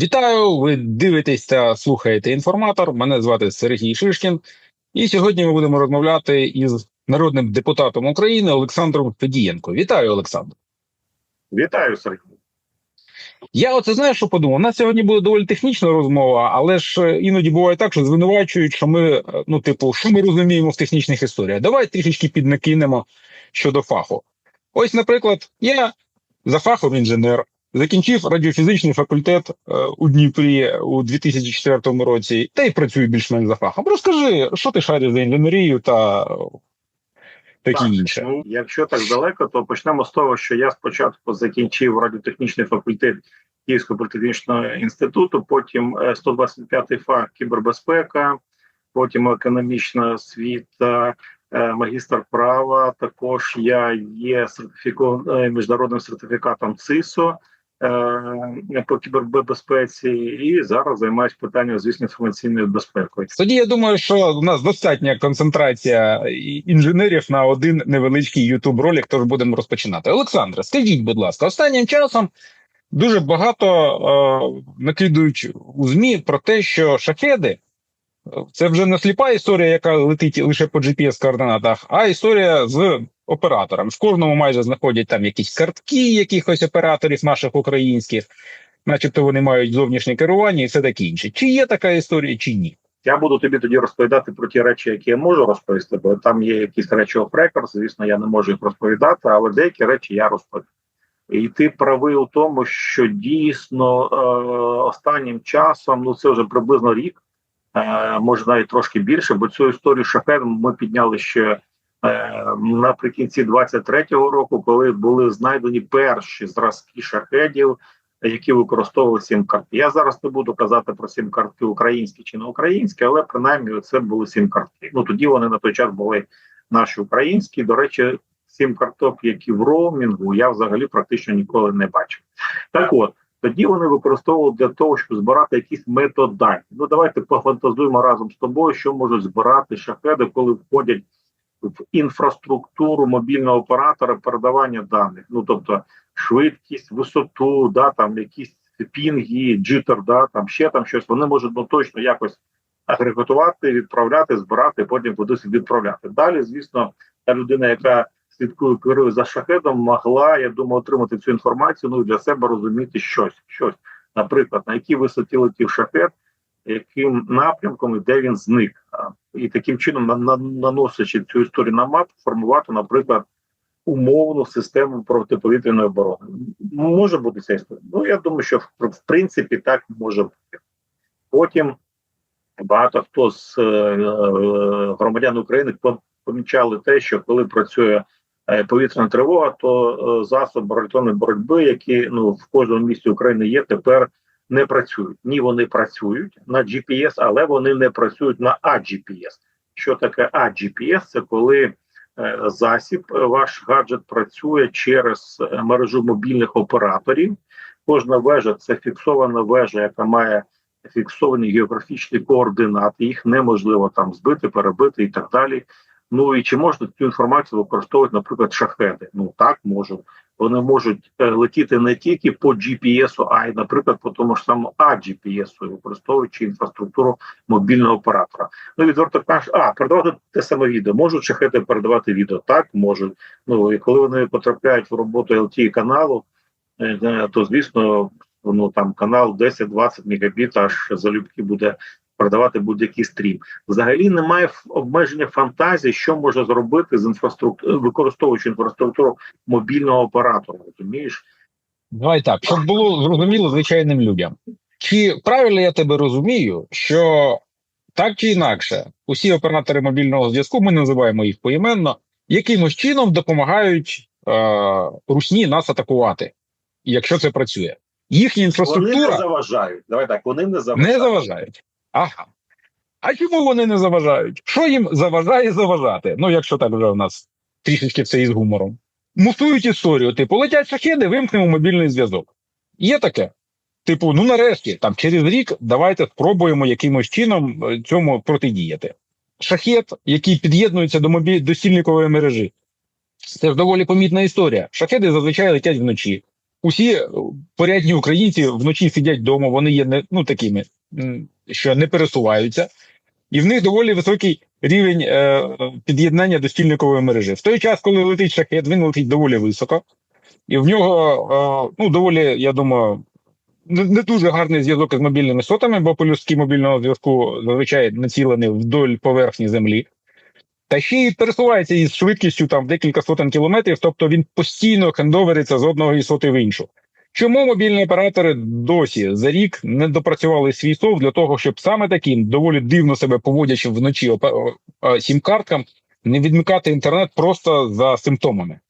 Вітаю! Ви дивитесь та слухаєте інформатор. Мене звати Сергій Шишкін. І сьогодні ми будемо розмовляти із народним депутатом України Олександром Федієнко. Вітаю, Олександр. Вітаю, Сергій. Я оце знаю, що подумав. У нас сьогодні буде доволі технічна розмова, але ж е, іноді буває так, що звинувачують, що ми, е, ну, типу, що ми розуміємо в технічних історіях. Давай трішечки піднакинемо щодо фаху. Ось, наприклад, я за фахом інженер. Закінчив радіофізичний факультет е, у Дніпрі у 2004 році, та й працюю більш-менш за фахом. Розкажи, що ти шариш за інженерію та е, таке Так, інше. Ну, якщо так далеко, то почнемо з того, що я спочатку закінчив радіотехнічний факультет Київського політехнічного інституту, потім е, 125-й фах кібербезпека, потім економічна освіта, е, магістр права. Також я є сертифікованим міжнародним сертифікатом ЦИСО. е, По кібербезпеці і зараз займаюся питанням, звісно, інформаційною безпекою. Тоді я думаю, що у нас достатня концентрація інженерів на один невеличкий ютуб ролик, тож будемо розпочинати. Олександре, скажіть, будь ласка, останнім часом дуже багато е, накидують у ЗМІ про те, що шахеди е, це вже не сліпа історія, яка летить лише по GPS-координатах, а історія з оператором. В кожному майже знаходять там якісь картки якихось операторів наших українських, начебто вони мають зовнішнє керування і все таке інше. Чи є така історія, чи ні? Я буду тобі тоді розповідати про ті речі, які я можу розповісти, бо там є якісь речі оф-рекорд, звісно, я не можу їх розповідати, але деякі речі я розповім. І ти правий у тому, що дійсно е, останнім часом, ну це вже приблизно рік, може навіть трошки більше, бо цю історію шахедом ми підняли ще е, наприкінці 23-го року, коли були знайдені перші зразки шахедів, які використовували сім-картки. Я зараз не буду казати про сім-картки українські чи не українські, але принаймні це були сім-картки. Ну тоді вони на той час були наші українські. До речі, сім карток, які в роумінгу, я взагалі практично ніколи не бачив. Так от. Тоді вони використовували для того, щоб збирати якісь методані. Ну давайте пофантазуємо разом з тобою, що можуть збирати шахеди, коли входять в інфраструктуру мобільного оператора передавання даних. Ну тобто швидкість, висоту, да там якісь пінги, джитер, да там ще там щось. Вони можуть ну точно якось агрегатувати, відправляти, збирати, потім кудись відправляти. Далі, звісно, та людина, яка слідкує керує за шахедом, могла, я думаю, отримати цю інформацію. Ну для себе розуміти щось, щось, наприклад, на якій висоті летів шахет, яким напрямком і де він зник, і таким чином на, на, наносячи цю історію на мапу, формувати, наприклад, умовну систему протиповітряної оборони. Може бути ця історія. Ну я думаю, що в, принципі так може бути. Потім багато хто з е, е, громадян України помічали те, що коли працює повітряна тривога, то е, засоби електронної боротьби, які ну в кожному місті України є, тепер не працюють. Ні, вони працюють на GPS, але вони не працюють на AGPS. Що таке AGPS? Це коли е, засіб, е, ваш гаджет працює через е, мережу мобільних операторів. Кожна вежа це фіксована вежа, яка має фіксовані географічні координати, їх неможливо там збити, перебити і так далі. Ну і чи можна цю інформацію використовувати, наприклад, шахеди? Ну так можуть. Вони можуть е, летіти не тільки по GPS, а й, наприклад, по тому ж самому AGPS, використовуючи інфраструктуру мобільного оператора. Ну відверто кажуть, а передавати те саме відео. Можуть шахеди передавати відео? Так, можуть. Ну і коли вони потрапляють в роботу LTE каналу, е, е, то звісно, ну там канал 10-20 мегабіт, аж залюбки буде продавати будь-який стрім. Взагалі немає обмеження фантазії, що може зробити з інфраструктури, використовуючи інфраструктуру мобільного оператора. Розумієш? Давай так, щоб було зрозуміло звичайним людям. Чи правильно я тебе розумію, що так чи інакше, усі оператори мобільного зв'язку, ми називаємо їх поіменно, якимось чином допомагають е, русні нас атакувати, якщо це працює. Їхня Вони інфраструктура не заважають. Давай так, вони не заважають. не заважають. Ага. А чому вони не заважають? Що їм заважає заважати? Ну, якщо так вже у нас трішечки це із гумором. Мусують історію, типу, летять шахеди, вимкнемо мобільний зв'язок. Є таке. Типу, ну нарешті, там через рік давайте спробуємо якимось чином е, цьому протидіяти. Шахет, який під'єднується до мобіль... до стільникової мережі, це ж доволі помітна історія. Шахеди зазвичай летять вночі. усі е, порядні українці вночі сидять вдома, вони є не ну такими, що не пересуваються, і в них доволі високий рівень е, під'єднання до стільникової мережі. В той час, коли летить шахет, він летить доволі високо, і в нього е, ну доволі, я думаю, не, дуже гарний зв'язок із мобільними сотами, бо полюски мобільного зв'язку зазвичай націлені вдоль поверхні землі. Та ще й пересувається із швидкістю там декілька сотень кілометрів, тобто він постійно хендовериться з одного і соти в іншу. Чому мобільні оператори досі за рік не допрацювали свій софт для того, щоб саме таким доволі дивно себе поводячи вночі сім-карткам не відмикати інтернет просто за симптомами?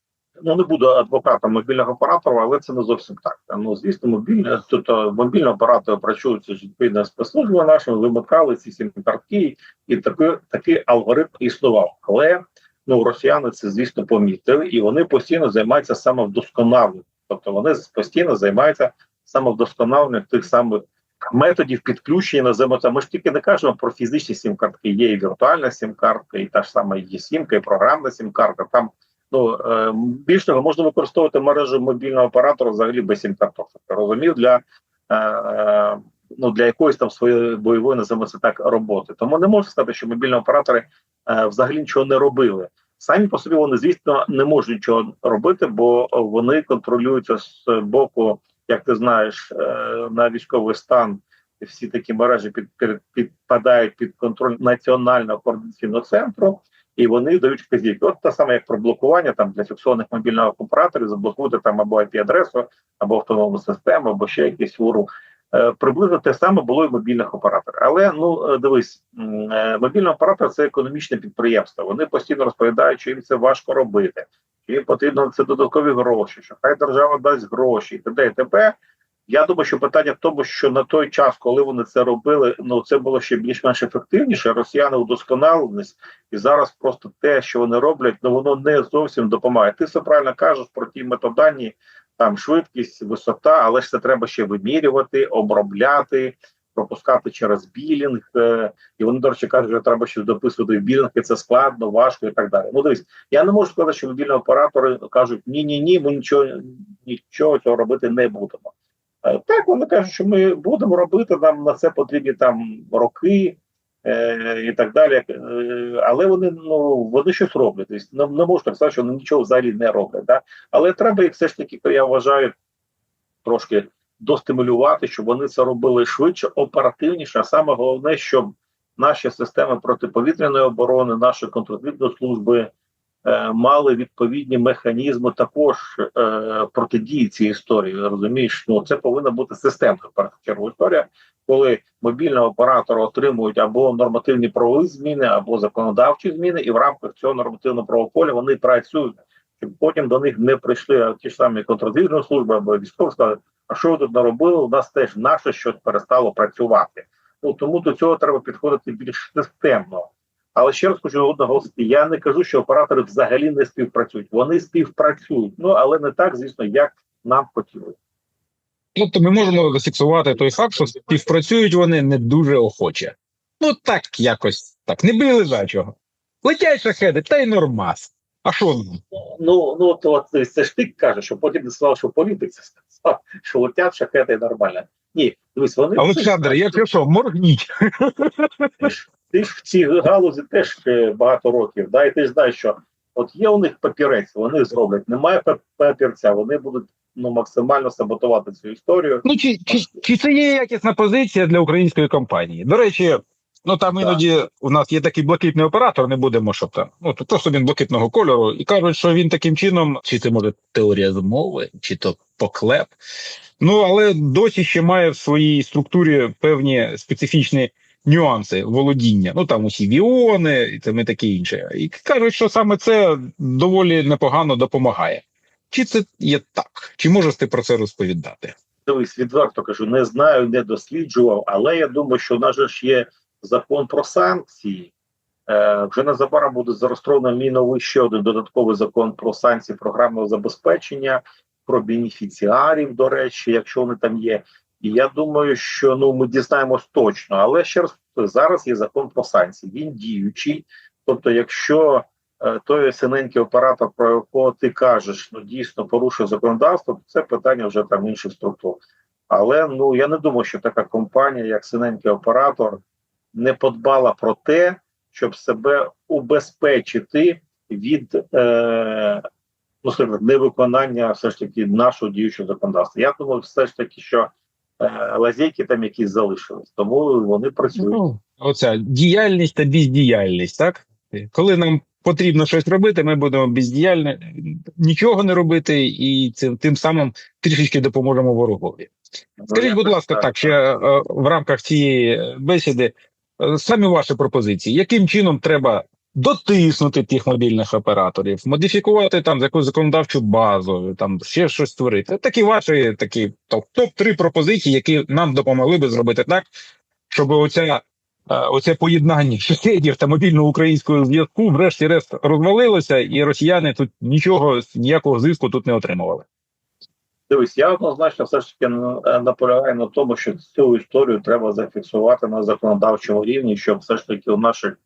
Ну не буду адвокатом мобільного оператора, але це не зовсім так. Ну звісно, мобільні тобто мобільні оператори працюють з відповідною спецслужбою нашою, вимикали ці сім картки, і такий, такий алгоритм існував. Але ну росіяни це звісно помітили, і вони постійно займаються самовдосконаленням. Тобто вони постійно займаються самовдосконаленням тих самих методів підключення називаємо це. Ми ж тільки не кажемо про фізичні сім-картки. Є і віртуальна сім-картка, і та ж сама є сімка, і програмна сім-картка. Там ну е, більш того, можна використовувати мережу мобільного оператора взагалі без сім-карток. Тобто, Розумів для е, е, ну для якоїсь там своєї бойової називаємо це так роботи. Тому не можна сказати, що мобільні оператори е, взагалі нічого не робили. Самі по собі вони, звісно, не можуть нічого робити, бо вони контролюються з боку, як ти знаєш, е, на військовий стан. Всі такі мережі під, під, підпадають під контроль національного координаційного центру, і вони дають вказівки. От те саме, як про блокування там для фіксованих мобільних операторів, заблокувати там або IP-адресу, або автономну систему, або ще якийсь уру. Е, приблизно те саме було і в мобільних операторів. Але ну е, дивись, е, мобільний оператор це економічне підприємство. Вони постійно розповідають, що їм це важко робити, що їм потрібно це додаткові гроші, що хай держава дасть гроші, і т.д. і т.п. Я думаю, що питання в тому, що на той час, коли вони це робили, ну це було ще більш-менш ефективніше. Росіяни удосконалились, і зараз просто те, що вони роблять, ну воно не зовсім допомагає. Ти все правильно кажеш про ті методані, там швидкість, висота, але ж це треба ще вимірювати, обробляти, пропускати через білінг. Е, і вони, до речі, кажуть, що треба ще дописувати в білінг, і це складно, важко і так далі. Ну дивись, я не можу сказати, що мобільні оператори кажуть ні, ні, ні, ми нічого нічого цього робити не будемо. Е, Так, вони кажуть, що ми будемо робити, нам на це потрібні там роки е, і так далі. Е, але вони ну вони щось роблять. Тобто, не, не можу так сказати, що вони нічого взагалі не роблять. Да? Але треба їх все ж таки, я вважаю, трошки достимулювати, щоб вони це робили швидше, оперативніше. А саме головне, щоб наші системи протиповітряної оборони, наші контррозвідні служби. Е, Мали відповідні механізми також е, протидії цій історії. Розумієш, ну це повинна бути системною в першу чергу історія, коли мобільні оператори отримують або нормативні правові зміни, або законодавчі зміни, і в рамках цього нормативного правового поля вони працюють, щоб потім до них не прийшли ті ж самі контррозвідні служби або військові сказали, а що ви тут наробили? У нас теж наше щось перестало працювати. Ну тому до цього треба підходити більш системно. Але ще раз хочу наголосити, я не кажу, що оператори взагалі не співпрацюють. Вони співпрацюють, ну але не так, звісно, як нам хотілося. Тобто ми можемо зафіксувати той факт, що співпрацюють вони не дуже охоче. Ну так якось так, не били за чого. Летять шахеди, та й нормас. А що нам? Ну ну то це ж ти кажеш, що потім не сказав, що політик це сказав, що летять шахети нормально. Ні, дивись, вони Олександр, якщо що, моргніть. Ти ж, в цій галузі теж е, багато років, да, і ти ж знаєш, що от є у них папірець, вони зроблять. Немає папірця, вони будуть ну максимально саботувати цю історію. Ну чи, чи, чи це є якісна позиція для української компанії? До речі, ну там Так. іноді у нас є такий блакитний оператор, не будемо щоб там. Ну то просто він блакитного кольору, і кажуть, що він таким чином, чи це може теорія змови, чи то поклеп. Ну але досі ще має в своїй структурі певні специфічні нюанси володіння. Ну там усі віони і там і таке інше. І кажуть, що саме це доволі непогано допомагає. Чи це є так? Чи можеш ти про це розповідати? Дивись, відверто кажу, не знаю, не досліджував, але я думаю, що в нас ж є закон про санкції. Е, вже незабаром буде зареєстровано мій новий ще один додатковий закон про санкції програмного забезпечення, про бенефіціарів, до речі, якщо вони там є. І я думаю, що ну ми дізнаємось точно. Але ще раз зараз є закон про санкції. Він діючий. Тобто, якщо е, той синенький оператор, про якого ти кажеш, ну дійсно порушує законодавство, то це питання вже там інших структур. Але ну я не думаю, що така компанія, як синенький оператор, не подбала про те, щоб себе убезпечити від е, ну, невиконання все ж таки нашого діючого законодавства. Я думаю, все ж таки, що лазейки там якісь залишились, тому вони працюють. Ну, оця діяльність та бездіяльність, так? Коли нам потрібно щось робити, ми будемо бездіяльні, нічого не робити, і цим тим самим трішечки допоможемо ворогові. Скажіть, Ну, будь ласка, так. так ще е, в рамках цієї бесіди е, самі ваші пропозиції, яким чином треба дотиснути тих мобільних операторів, модифікувати там якусь законодавчу базу, там ще щось створити. Такі ваші такі топ 3 пропозиції, які нам допомогли би зробити так, щоб оця. е, Оце поєднання сусідів та мобільного українського зв'язку, врешті-решт розвалилося, і росіяни тут нічого ніякого зиску тут не отримували. Дивись, я однозначно все ж таки е, наполягаю на тому, що цю історію треба зафіксувати на законодавчому рівні, щоб все ж таки у наших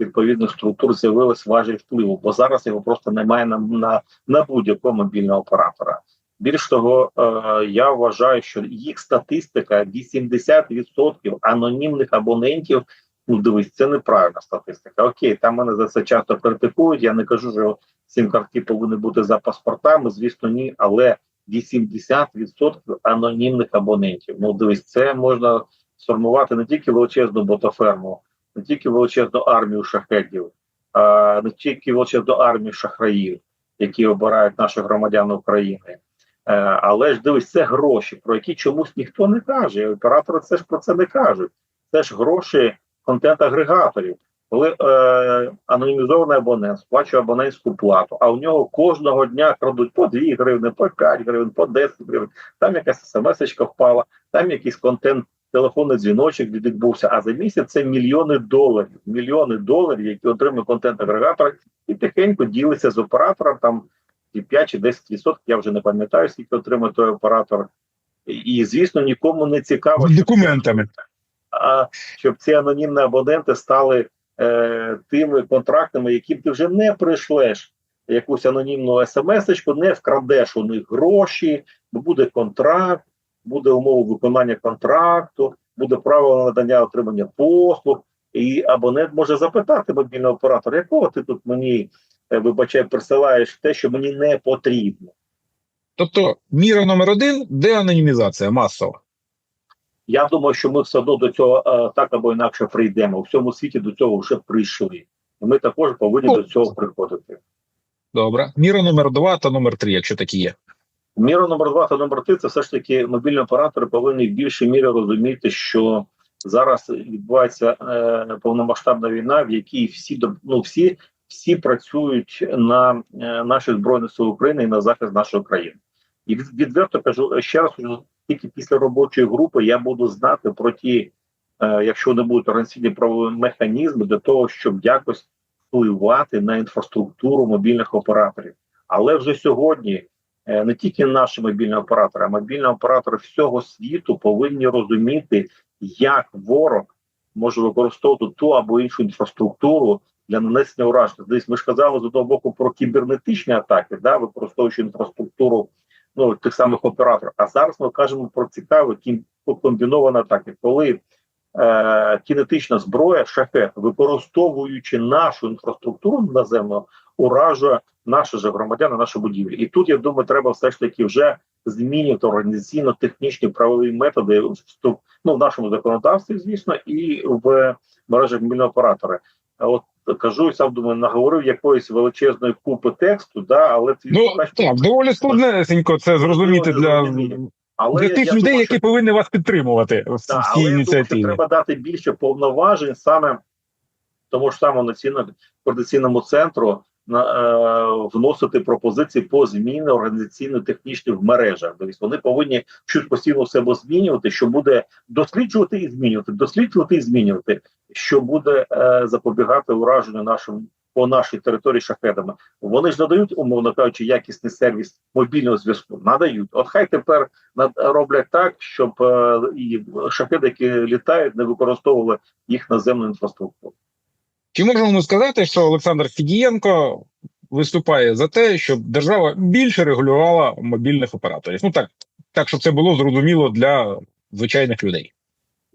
відповідних структур з'явилась важіль впливу, бо зараз його просто немає на, на, на будь-якого мобільного оператора. Більш того, е, я вважаю, що їх статистика 80% анонімних абонентів. Ну, дивись, це неправильна статистика. Окей, там мене за це часто критикують. Я не кажу, що сім картки повинні бути за паспортами. Звісно, ні, але 80% анонімних абонентів. Ну, дивись, це можна сформувати не тільки величезну ботоферму, не тільки величезну армію шахедів, а не тільки величезну армію шахраїв, які обирають наших громадян України. Е, але ж дивись, це гроші, про які чомусь ніхто не каже. Оператори це ж про це не кажуть. Це ж гроші контент-агрегаторів. Коли е, анонімізований абонент сплачує абонентську плату, а у нього кожного дня крадуть по 2 гривни, по 5 гривень, по 10 гривень, там якась смс-очка впала, там якийсь контент, телефонний дзвіночок відбувся. А за місяць це мільйони доларів, мільйони доларів, які отримує контент-агрегатор, і тихенько ділиться з оператором там і 5 чи 10 відсотків, я вже не пам'ятаю, скільки отримує той оператор. І, звісно, нікому не цікаво, З документами. а щоб ці анонімні абоненти стали е, тими контрактами, яким ти вже не прийшлеш якусь анонімну смс-очку, не вкрадеш у них гроші, бо буде контракт, буде умова виконання контракту, буде право надання отримання послуг, і абонент може запитати мобільного оператора, якого ти тут мені е, вибачай, присилаєш те, що мені не потрібно. Тобто, міра номер один деанонімізація масова. Я думаю, що ми все одно до цього е, так або інакше прийдемо. У всьому світі до цього вже прийшли. І ми також повинні Ну, до цього приходити. Добре. Міра номер два та номер три, якщо такі є. Міра номер два та номер три це все ж таки мобільні оператори повинні в більшій мірі розуміти, що зараз відбувається е, повномасштабна війна, в якій всі ну, всі, всі працюють на е, наших збройних сил України і на захист нашої країни. І відверто кажу ще раз, тільки після робочої групи я буду знати про ті, е, якщо не будуть організаційні правові механізми для того, щоб якось впливати на інфраструктуру мобільних операторів. Але вже сьогодні не тільки наші мобільні оператори, а мобільні оператори всього світу повинні розуміти, як ворог може використовувати ту або іншу інфраструктуру для нанесення ураження. Десь ми ж казали з одного боку про кібернетичні атаки, да, використовуючи інфраструктуру ну, тих самих операторів. А зараз ми кажемо про цікаві комбіновані атаки, коли е, кінетична зброя шахет, використовуючи нашу інфраструктуру наземну, уражує наші ж громадяни, наші будівлі. І тут я думаю, треба все ж таки вже змінювати організаційно-технічні правові методи ну, в нашому законодавстві, звісно, і в мережах мобільного оператора. От кажу, сам думаю, наговорив якоїсь величезної купи тексту, да, але це Ну так, доволі складнесенько це зрозуміти для, але для тих людей, думаю, які повинні вас підтримувати в цій але я думаю, треба дати більше повноважень саме тому ж самому координаційному центру на е, вносити пропозиції по зміни організаційно-технічних в мережах. Тобто вони повинні щось постійно себе змінювати, що буде досліджувати і змінювати, досліджувати і змінювати, що буде е, запобігати ураженню нашим по нашій території шахедами. Вони ж надають, умовно кажучи, якісний сервіс мобільного зв'язку. Надають. От хай тепер роблять так, щоб е, і шахеди, які літають, не використовували їх наземну інфраструктуру. Чи можемо ми сказати, що Олександр Фідієнко виступає за те, щоб держава більше регулювала мобільних операторів? Ну так, так щоб це було зрозуміло для звичайних людей.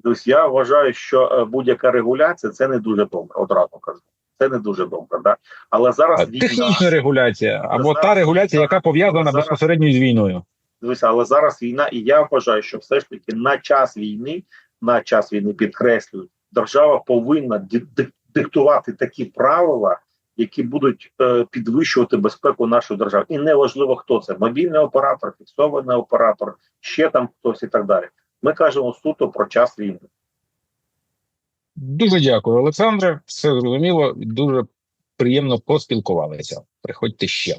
Тобто я вважаю, що е, будь-яка регуляція це не дуже добре. Одразу кажу. Це не дуже добре, да? Але зараз А, війна, Технічна регуляція або зараз- та регуляція, яка пов'язана зараз- безпосередньо з війною. Дивися, але зараз війна, і я вважаю, що все ж таки на час війни, на час війни підкреслюю, держава повинна ди- ди- диктувати такі правила, які будуть е, підвищувати безпеку нашої держави. І неважливо, хто це мобільний оператор, фіксований оператор, ще там хтось і так далі. Ми кажемо суто про час війни. Дуже дякую, Олександре. Все зрозуміло. Дуже приємно поспілкувалися. Приходьте ще.